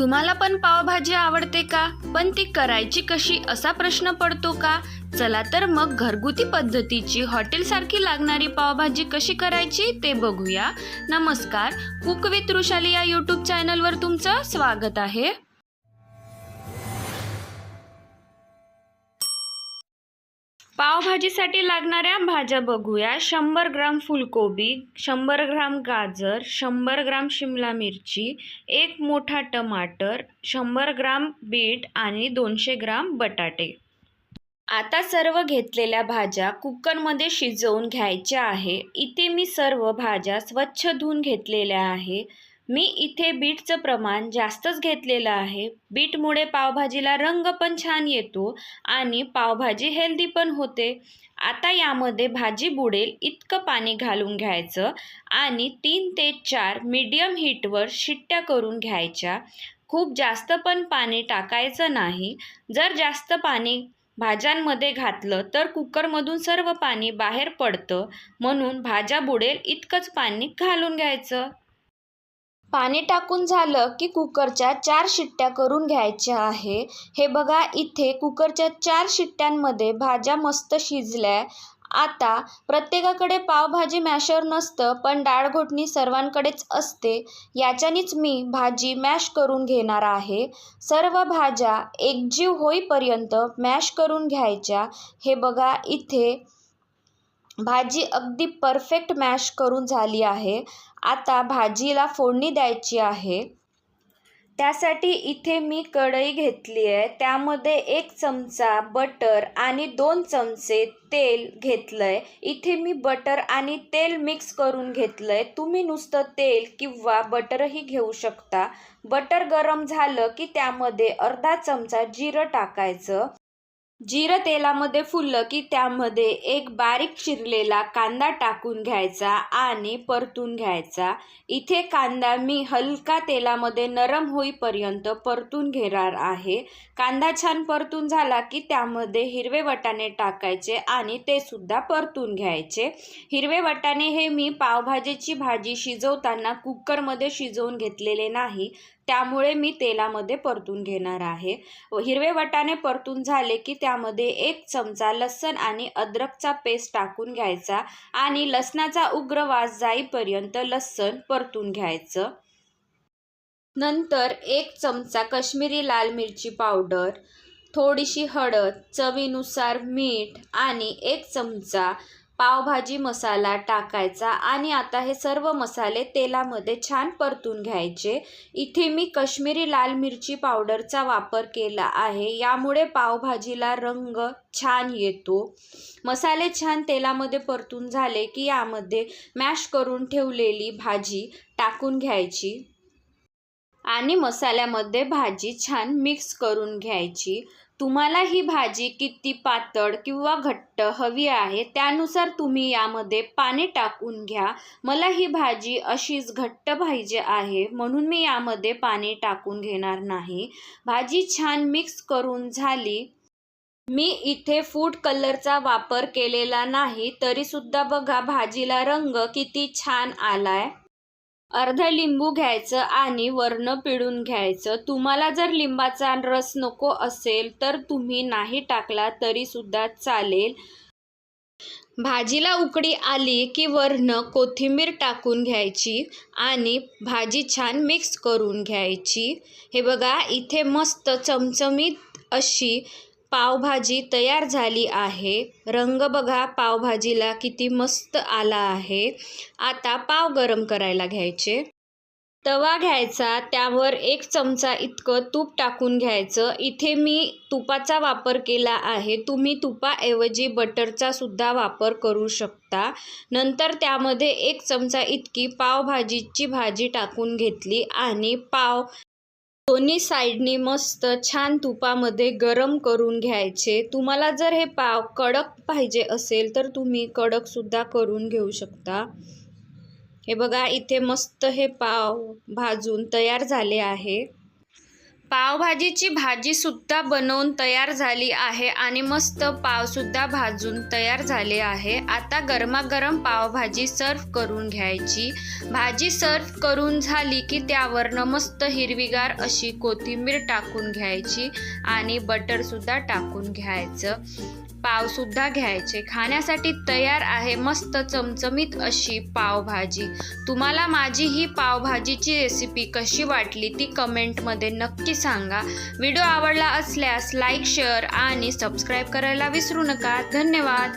तुम्हाला पण पावभाजी आवडते का? पण ती करायची कशी असा प्रश्न पडतो का? चला तर मग घरगुती पद्धतीची हॉटेलसारखी लागणारी पावभाजी कशी करायची ते बघूया. नमस्कार कुक विथ रुशाली या यूट्यूब चॅनलवर तुमचं स्वागत आहे. पावभाजीसाठी लागणाऱ्या भाज्या बघूया. शंभर ग्राम फुलकोबी शंभर ग्राम गाजर शंभर ग्राम शिमला मिरची एक मोठा टमाटर शंभर ग्राम बीट आणि दोनशे ग्राम बटाटे. आता सर्व घेतलेल्या भाज्या कुकरमध्ये शिजवून घ्यायच्या आहे. इथे मी सर्व भाज्या स्वच्छ धुवून घेतलेल्या आहे. मी इथे बीटचं प्रमाण जास्तच घेतलेलं आहे. बीटमुळे पावभाजीला रंग पण छान येतो आणि पावभाजी हेल्दी पण होते. आता यामध्ये भाजी बुडेल इतकं पाणी घालून घ्यायचं आणि तीन ते चार मीडियम हीटवर शिट्ट्या करून घ्यायच्या. खूप जास्त पण पाणी टाकायचं नाही. जर जास्त पाणी भाज्यांमध्ये घातलं तर कुकरमधून सर्व पाणी बाहेर पडतं. म्हणून भाज्या बुडेल इतकंच पाणी घालून घ्यायचं. पाणी टाकून झालं की कुकरच्या चार शिट्ट्या करून घ्यायच्या आहे. हे बघा इथे कुकरच्या चार शिट्ट्यांमध्ये भाज्या मस्त शिजल्या. आता प्रत्येकाकडे पावभाजी मॅशर नसतं पण डाळघोटणी सर्वांकडेच असते. याच्यानेच मी भाजी मॅश करून घेणार आहे. सर्व भाज्या एकजीव होईपर्यंत मॅश करून घ्यायच्या. हे बघा इथे भाजी अगदी परफेक्ट मॅश करून झाली आहे. आता भाजीला फोडणी द्यायची आहे. त्यासाठी इथे मी कढई घेतली आहे. त्यामध्ये एक चमचा बटर आणि दोन चमचे तेल घेतलं आहे इथे मी बटर आणि तेल मिक्स करून घेतलं आहे तुम्ही नुसतं तेल किंवा बटरही घेऊ शकता. बटर गरम झालं की त्यामध्ये अर्धा चमचा जिरं टाकायचं. जिरं तेलामध्ये फुललं की त्यामध्ये एक बारीक चिरलेला कांदा टाकून घ्यायचा आणि परतून घ्यायचा. इथे कांदा मी हलका तेलामध्ये नरम होईपर्यंत परतून घेणार आहे. कांदा छान परतून झाला की त्यामध्ये हिरवे वटाणे टाकायचे आणि ते सुद्धा परतून घ्यायचे. हिरवे वटाणे हे मी पावभाजीची भाजी शिजवताना कुकरमध्ये शिजवून घेतलेले नाही. त्यामुळे मी तेलामध्ये परतून घेणार आहे. हिरवे वटाणे परतून झाले की त्यामध्ये एक चमचा लसण आणि अद्रकचा पेस्ट टाकून घ्यायचा आणि लसणाचा उग्र वास जाईपर्यंत लसण परतून घ्यायचं. नंतर एक चमचा काश्मीरी लाल मिरची पावडर थोडीशी हळद चवीनुसार मीठ आणि एक चमचा पावभाजी मसाला टाकायचा आणि आता हे सर्व मसाले तेलामध्ये छान परतून घ्यायचे. इथे मी कश्मीरी लाल मिरची पावडरचा वापर केला आहे. यामुळे पावभाजीला रंग छान येतो. मसाले छान तेलामध्ये परतून झाले की यामध्ये मॅश करून ठेवलेली भाजी टाकून घ्यायची आणि मसाल्यामध्ये भाजी छान मिक्स करून घ्यायची. तुम्हाला ही भाजी किती पातळ किंवा घट्ट हवी आहे त्यानुसार तुम्ही यामध्ये पाणी टाकून घ्या. मला ही भाजी अशीच घट्ट पाहिजे आहे म्हणून मी यामध्ये पाणी टाकून घेणार नाही. भाजी छान मिक्स करून झाली. मी इथे फूड कलरचा वापर केलेला नाही तरीसुद्धा बघा भाजीला रंग किती छान आलाय. अर्ध लिंबू घ्यायचं आणि वर्ण पिळून घ्यायचं. तुम्हाला जर लिंबाचा रस नको असेल तर तुम्ही नाही टाकला तरी सुद्धा चालेल. भाजीला उकडी आली की वर्ण कोथिंबीर टाकून घ्यायची आणि भाजी छान मिक्स करून घ्यायची. हे बघा इथे मस्त चमचमीत अशी पावभाजी तयार झाली आहे. रंग बघा पावभाजीला किती मस्त आला आहे. आता पाव गरम करायला घ्यायचे. तवा घ्यायचा त्यावर एक चमचा इतकं तूप टाकून घ्यायचं. इथे मी तुपाचा वापर केला आहे. तुम्ही तुपाऐवजी बटरचा सुद्धा वापर करू शकता. नंतर त्यामध्ये एक चमचा इतकी पावभाजीची भाजी टाकून घेतली आणि पाव दोन्ही साईडनी मस्त छान तुपामध्ये गरम करून घ्यायचे. तुम्हाला जर हे पाव कडक पाहिजे असेल तर तुम्ही कडकसुद्धा करून घेऊ शकता. हे बघा इथे मस्त हे पाव भाजून तयार झाले आहे. पावभाजीची भाजीसुद्धा बनवून तयार झाली आहे आणि मस्त पावसुद्धा भाजून तयार झाले आहे. आता गरमागरम पावभाजी सर्व करून घ्यायची. भाजी सर्व करून झाली की त्यावरनं मस्त हिरवीगार अशी कोथिंबीर टाकून घ्यायची आणि बटरसुद्धा टाकून घ्यायचं. पावसुद्धा घ्यायचे. खाण्यासाठी तयार आहे मस्त चमचमीत अशी पावभाजी. तुम्हाला माझी ही पावभाजीची रेसिपी कशी वाटली ती कमेंटमध्ये नक्की सांगा. व्हिडिओ आवडला असल्यास लाईक शेअर आणि सबस्क्राईब करायला विसरू नका. धन्यवाद.